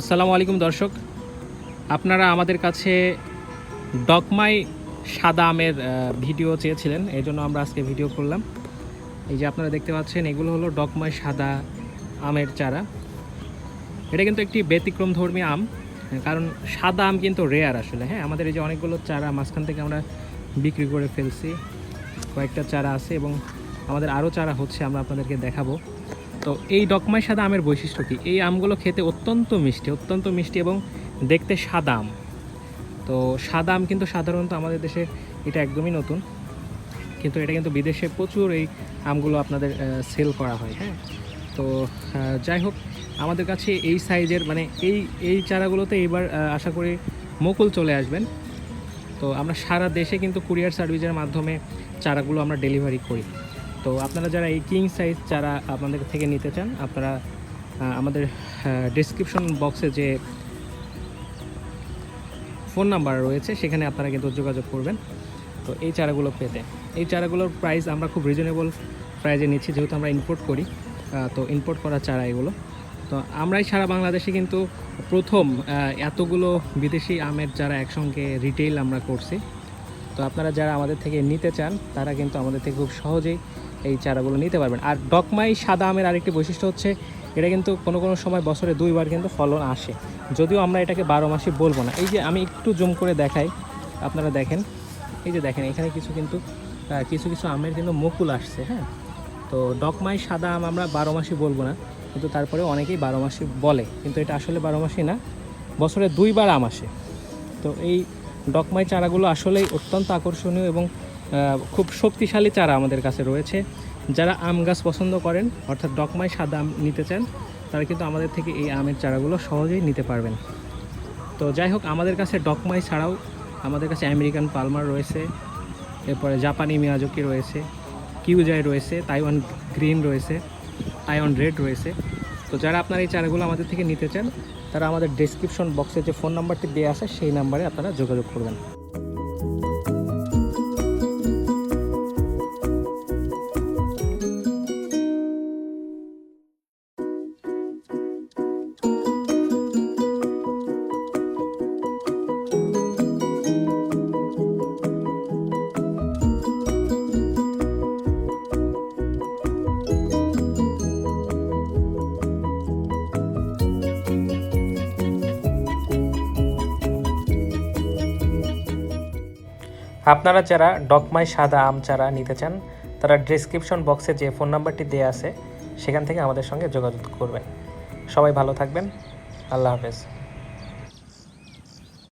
আসসালামু আলাইকুম দর্শক। আপনারা আমাদের কাছে ডকমাই সাদা আমের ভিডিও চেয়েছিলেন এই জন্য আমরা আজকে ভিডিও করলাম। এই যে আপনারা দেখতে পাচ্ছেন, এগুলো হলো ডকমাই সাদা আমের চারা। এটা কিন্তু একটি ব্যতিক্রম ধর্মী আম, কারণ সাদা আম কিন্তু রেয়ার আসলে হ্যাঁ? আমাদের এই যে অনেকগুলো চারা, মাঝখান থেকে আমরা বিক্রি করে ফেলছি, কয়েকটা চারা আছে এবং আমাদের আরও চারা হচ্ছে, আমরা আপনাদেরকে দেখাবো। তো এই ডকমাই সাদা আমের বৈশিষ্ট্য কী? এই আমগুলো খেতে অত্যন্ত মিষ্টি অত্যন্ত মিষ্টি এবং দেখতে সাদা আম। তো সাদা আম কিন্তু সাধারণত আমাদের দেশে এটা একদমই নতুন, কিন্তু এটা কিন্তু বিদেশে প্রচুর এই আমগুলো আপনাদের সেল করা হয়। হ্যাঁ? তো যাই হোক, আমাদের কাছে এই সাইজের মানে এই এই চারাগুলোতে এইবার আশা করি মুকুল চলে আসবেন। তো আমরা সারা দেশে কিন্তু কুরিয়ার সার্ভিসের মাধ্যমে চারাগুলো আমরা ডেলিভারি করি। তো আপনারা যারা এই কিং সাইজ চারা আপনাদের থেকে নিতে চান, আপনারা আমাদের ডিসক্রিপশন বক্সে যে ফোন নাম্বার রয়েছে, সেখানে আপনারা কিন্তু যোগাযোগ করবেন। তো এই চারাগুলো পেতে। এই চারাগুলোর প্রাইস আমরা খুব রিজনেবল প্রাইজে নিচ্ছি, যেহেতু আমরা ইম্পোর্ট করি। তো ইম্পোর্ট করা চারা এগুলো। তো আমরাই সারা বাংলাদেশে কিন্তু প্রথম এতগুলো বিদেশি আমের যারা একসঙ্গে রিটেইল আমরা করছি। তো আপনারা যারা আমাদের থেকে নিতে চান, তারা কিন্তু আমাদের থেকে খুব সহজেই এই চারাগুলো নিতে পারবেন। আর ডকমাই সাদা আমের আরেকটি বৈশিষ্ট্য হচ্ছে, এটা কিন্তু কোনো কোনো সময় বছরে দুইবার কিন্তু ফলন আসে। যদিও আমরা এটাকে বারো মাসে বলব না। এই যে আমি একটু জুম করে দেখাই, আপনারা দেখেন। এই যে দেখেন, এখানে কিছু কিন্তু কিছু কিছু আমের কিন্তু মুকুল আসছে হ্যাঁ? তো ডকমাই সাদা আম আমরা বারো মাসই বলব না, কিন্তু তারপরে অনেকেই বারো মাসে বলে। কিন্তু এটা আসলে বারো মাসি না, বছরে দুইবার আম আসে। তো এই ডকমাই চারাগুলো আসলেই অত্যন্ত আকর্ষণীয় এবং খুব শক্তিশালী চারা আমাদের কাছে রয়েছে। যারা আম গাছ পছন্দ করেন, অর্থাৎ ডকমাই সাদা আম নিতে চান, তারা কিন্তু আমাদের থেকে এই আমের চারাগুলো সহজেই নিতে পারবেন। তো যাই হোক, আমাদের কাছে ডকমাই ছাড়াও আমাদের কাছে আমেরিকান পালমার রয়েছে, এরপরে জাপানি মিয়াজকি রয়েছে, কিউজাই রয়েছে, তাইওয়ান গ্রিন রয়েছে, তাইওয়ান রেড রয়েছে। তো যারা আপনার এই চারাগুলো আমাদের থেকে নিতে চান, তারা আমাদের ডিসক্রিপশন বক্সে যে ফোন নাম্বারটি দেওয়া আছে, সেই নাম্বারে আপনারা যোগাযোগ করবেন। আপনারা যারা ডকমাই সাদা আম চারা নিতে চান, তারা ডিসক্রিপশন বক্সে যে ফোন নাম্বারটি দেওয়া আছে, সেখান থেকে আমাদের সঙ্গে যোগাযোগ করবেন। সবাই ভালো থাকবেন। আল্লাহ হাফেজ।